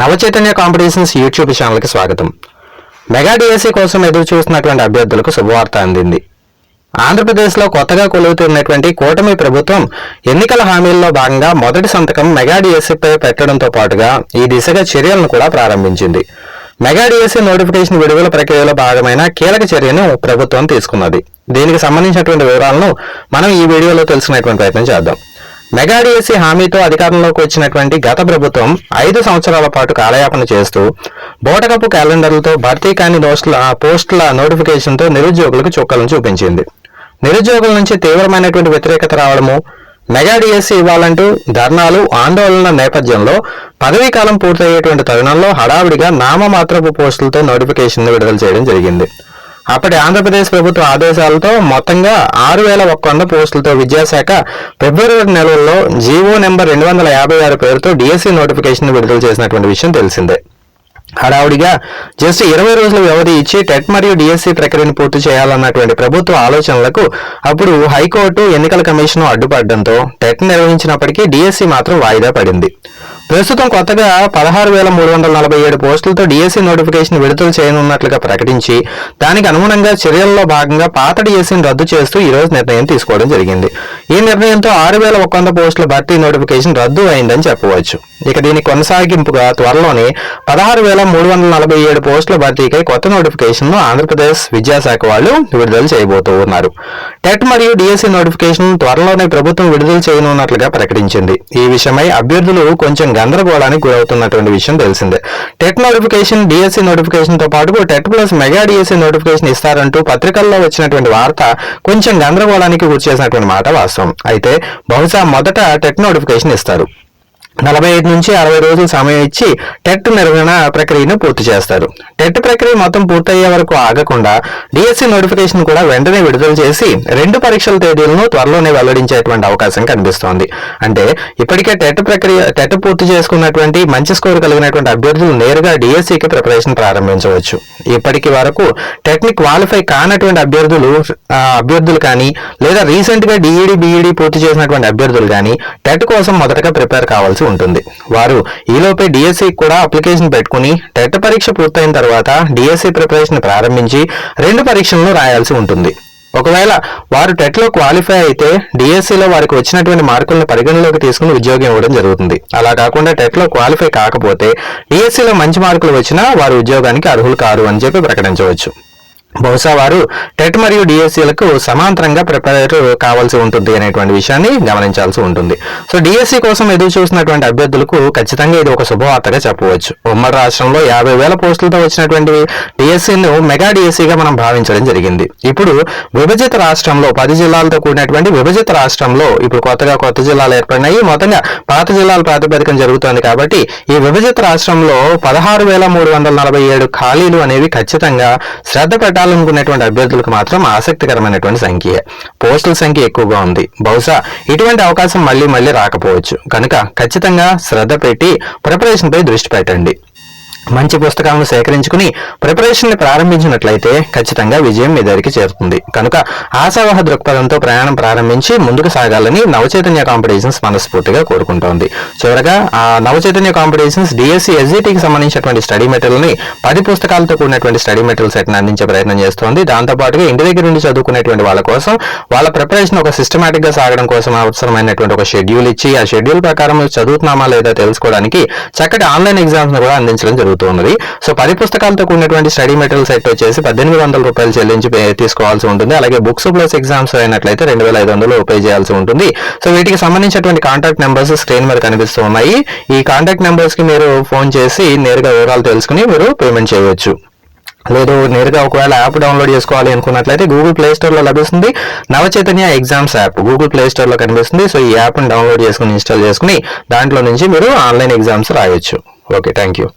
Navachaitanya competitions YouTube ఛానల్కి స్వాగతం. Mega DSC కోసం ఎదురు చూస్తున్నటువంటి అభ్యర్థులకు శుభవార్త అందింది. ఆంధ్రప్రదేశ్లో కొత్తగా కొలువుతున్నటువంటి కూటమి ప్రభుత్వం ఎన్నికల హామీల్లో భాగంగా మొదటి సంతకం మెగా డిఎస్సీపై పెట్టడంతో పాటుగా ఈ దిశగా చర్యలను కూడా ప్రారంభించింది. మెగా డిఎస్సీ నోటిఫికేషన్ విడుదల ప్రక్రియలో భాగమైన కీలక చర్యను ప్రభుత్వం తీసుకున్నది. దీనికి సంబంధించినటువంటి వివరాలను మనం ఈ వీడియోలో తెలుసుకునేటువంటి ప్రయత్నం చేద్దాం. మెగా డిఎస్సీ హామీతో అధికారంలోకి వచ్చినటువంటి గత ప్రభుత్వం ఐదు సంవత్సరాల పాటు కాలయాపన చేస్తూ బోటకపు క్యాలెండర్లతో భర్తీ కాని దోషుల పోస్టుల నోటిఫికేషన్తో నిరుద్యోగులకు చుక్కలను చూపించింది. నిరుద్యోగుల నుంచి తీవ్రమైనటువంటి వ్యతిరేకత రావడము మెగా డిఎస్సీ ఇవ్వాలంటూ ధర్నాలు ఆందోళన నేపథ్యంలో పదవీ కాలం పూర్తయ్యేటువంటి తరుణంలో హడావిడిగా నామమాత్రపు పోస్టులతో నోటిఫికేషన్ విడుదల చేయడం జరిగింది. అప్పటి ఆంధ్రప్రదేశ్ ప్రభుత్వ ఆదేశాలతో మొత్తంగా ఆరు వేల ఒక్క వంద పోస్టులతో విద్యాశాఖ ఫిబ్రవరి నెలల్లో జీవో నెంబర్ రెండు వందల యాభై ఆరు పేరుతో డిఎస్సి నోటిఫికేషన్ విడుదల చేసినటువంటి విషయం తెలిసిందే. హడావుడిగా జస్ట్ ఇరవై రోజుల వ్యవధి ఇచ్చి టెట్ మరియు డిఎస్సి ప్రక్రియను పూర్తి చేయాలన్నటువంటి ప్రభుత్వ ఆలోచనలకు అప్పుడు హైకోర్టు ఎన్నికల కమిషన్ అడ్డుపడడంతో టెట్ నిర్వహించినప్పటికీ డిఎస్సి మాత్రం వాయిదా పడింది. ప్రస్తుతం కొత్తగా పదహారు వేల మూడు వందల నలభై ఏడు పోస్టులతో డిఎస్సి నోటిఫికేషన్ విడుదల చేయనున్నట్లుగా ప్రకటించి దానికి అనుగుణంగా చర్యల్లో భాగంగా పాత డిఎస్సిని రద్దు చేస్తూ ఈ రోజు నిర్ణయం తీసుకోవడం జరిగింది. ఈ నిర్ణయంతో ఆరు వేల ఒక వంద పోస్టుల భర్తీ నోటిఫికేషన్ రద్దు అయిందని చెప్పవచ్చు. ఇక దీని కొనసాగింపుగా త్వరలోనే పదహారు వేల మూడు వందల నలభై ఏడు పోస్టుల భర్తీకై కొత్త నోటిఫికేషన్ను ఆంధ్రప్రదేశ్ విద్యాశాఖ వాళ్ళు విడుదల చేయబోతూ ఉన్నారు. టెట్ మరియు డిఎస్సి నోటిఫికేషన్ త్వరలోనే ప్రభుత్వం విడుదల చేయనున్నట్లుగా ప్రకటించింది. ఈ విషయమై అభ్యర్థులు కొంచెం గందరగోళానికి గురవుతున్నటువంటి విషయం తెలిసిందే. టెట్ నోటిఫికేషన్ డిఎస్సి నోటిఫికేషన్తో పాటు TET plus mega DSC notification ఇస్తారంటూ పత్రికల్లో వచ్చినటువంటి వార్త కొంచెం గందరగోళానికి గురి చేసినటువంటి మాట వాస్తవం. అయితే బహుశా మొదట టెక్ నోటిఫికేషన్ ఇస్తారు. నలభై ఐదు నుంచి అరవై రోజులు సమయం ఇచ్చి టెట్ నిర్వహణ ప్రక్రియను పూర్తి చేస్తారు. టెట్ ప్రక్రియ మొత్తం పూర్తయ్యే వరకు ఆగకుండా డిఎస్సి నోటిఫికేషన్ కూడా వెంటనే విడుదల చేసి రెండు పరీక్షల తేదీలను త్వరలోనే వెల్లడించేటువంటి అవకాశం కనిపిస్తోంది. అంటే ఇప్పటికే టెట్ ప్రక్రియ టెట్ పూర్తి చేసుకున్నటువంటి మంచి స్కోర్ కలిగినటువంటి అభ్యర్థులు నేరుగా డిఎస్సికి ప్రిపరేషన్ ప్రారంభించవచ్చు. ఇప్పటికి వరకు టెట్ని క్వాలిఫై కానటువంటి అభ్యర్థులు అభ్యర్థులు కానీ లేదా రీసెంట్గా డిఈడి బిఈడి పూర్తి చేసినటువంటి అభ్యర్థులు కానీ టెట్ కోసం మొదటగా ప్రిపేర్ కావాల్సి ఉంటుంది. వారు ఈలోపే డిఎస్సి కూడా అప్లికేషన్ పెట్టుకుని టెట్ పరీక్ష పూర్తయిన తర్వాత డిఎస్సి ప్రిపరేషన్ ప్రారంభించి రెండు పరీక్షలను రాయాల్సి ఉంటుంది. ఒకవేళ వారు టెట్లో క్వాలిఫై అయితే డిఎస్సిలో వారికి వచ్చినటువంటి మార్కులను పరిగణలోకి తీసుకుని ఉద్యోగం ఇవ్వడం జరుగుతుంది. అలా కాకుండా టెట్లో క్వాలిఫై కాకపోతే డిఎస్సిలో మంచి మార్కులు వచ్చినా వారు ఉద్యోగానికి అర్హులు కారు అని చెప్పి ప్రకటించవచ్చు. బహుశా వారు టెట్ మరియు డిఎస్సీలకు సమాంతరంగా ప్రిపేర్ కావాల్సి ఉంటుంది అనేటువంటి విషయాన్ని గమనించాల్సి ఉంటుంది. సో డిఎస్సి కోసం ఎదురు చూసినటువంటి అభ్యర్థులకు ఖచ్చితంగా ఇది ఒక శుభవార్తగా చెప్పవచ్చు. ఉమ్మడి రాష్ట్రంలో యాభై వేల పోస్టులతో వచ్చినటువంటి డిఎస్సీను మెగా డిఎస్సీగా మనం భావించడం జరిగింది. ఇప్పుడు విభజిత రాష్ట్రంలో పది జిల్లాలతో కూడినటువంటి విభజిత రాష్ట్రంలో ఇప్పుడు కొత్తగా కొత్త జిల్లాలు ఏర్పడినాయి. మొత్తంగా పాత జిల్లాల ప్రాతిపదికం జరుగుతోంది కాబట్టి ఈ విభజిత రాష్ట్రంలో పదహారు వేల మూడు వందల నలభై ఏడు ఖాళీలు అనేవి ఖచ్చితంగా శ్రద్ధ పెట్టాలనుకునేటువంటి అభ్యర్థులకు మాత్రం ఆసక్తికరమైనటువంటి సంఖ్య. పోస్టుల సంఖ్య ఎక్కువగా ఉంది. బహుశా ఇటువంటి అవకాశం మళ్ళీ మళ్ళీ రాకపోవచ్చు. కనుక ఖచ్చితంగా శ్రద్ధ పెట్టి ప్రిపరేషన్ పై దృష్టి పెట్టండి. మంచి పుస్తకాలను సేకరించుకుని ప్రిపరేషన్ని ప్రారంభించినట్లయితే ఖచ్చితంగా విజయం మీ దగ్గరికి చేరుతుంది. కనుక ఆశావహ దృక్పథంతో ప్రయాణం ప్రారంభించి ముందుకు సాగాలని నవచైతన్య కాంపిటీషన్స్ మనస్ఫూర్తిగా కోరుకుంటోంది. చివరగా ఆ నవచైతన్య కాంపిటీషన్స్ డిఎస్సి ఎస్జిటికి సంబంధించినటువంటి స్టడీ మెటీరియల్ని పది పుస్తకాలతో కూడినటువంటి స్టడీ మెటీరియల్ సెట్ని అందించే ప్రయత్నం చేస్తోంది. దాంతో పాటుగా ఇంటి దగ్గర నుండి చదువుకునేటువంటి వాళ్ళ కోసం వాళ్ళ ప్రిపరేషన్ ఒక సిస్టమేటిక్గా సాగడం కోసం అవసరమైనటువంటి ఒక షెడ్యూల్ ఇచ్చి ఆ షెడ్యూల్ ప్రకారం చదువుతున్నామా లేదా తెలుసుకోవడానికి చక్కటి ఆన్లైన్ ఎగ్జామ్స్ను కూడా అందించడం జరుగుతుంది. జరుగుతున్నది సో పది పుస్తకాలతో కూడినటువంటి స్టడీ మెటీరియల్ సెట్ వచ్చేసి పద్దెనిమిది వందల రూపాయలు చెల్లించి తీసుకోవాల్సి ఉంటుంది. అలాగే బుక్స్ ప్లస్ ఎగ్జామ్స్ అయినట్లయితే రెండు వేల ఐదు వందలు పే చేయాల్సి ఉంటుంది. సో వీటికి సంబంధించినటువంటి కాంటాక్ట్ నెంబర్స్ స్క్రీన్ మీద కనిపిస్తూ ఉన్నాయి. ఈ కాంటాక్ట్ నెంబర్స్కి మీరు ఫోన్ చేసి నేరుగా వివరాలు తెలుసుకుని మీరు పేమెంట్ చేయవచ్చు. లేదు నేరుగా ఒకవేళ యాప్ డౌన్లోడ్ చేసుకోవాలి అనుకున్నట్లయితే గూగుల్ ప్లే స్టోర్లో లభిస్తుంది. Navachaitanya exams app Google play స్టోర్లో కనిపిస్తుంది. సో ఈ యాప్ డౌన్లోడ్ చేసుకుని ఇన్స్టాల్ చేసుకుని దాంట్లో నుంచి మీరు ఆన్లైన్ ఎగ్జామ్స్ రాయొచ్చు. Okay thank you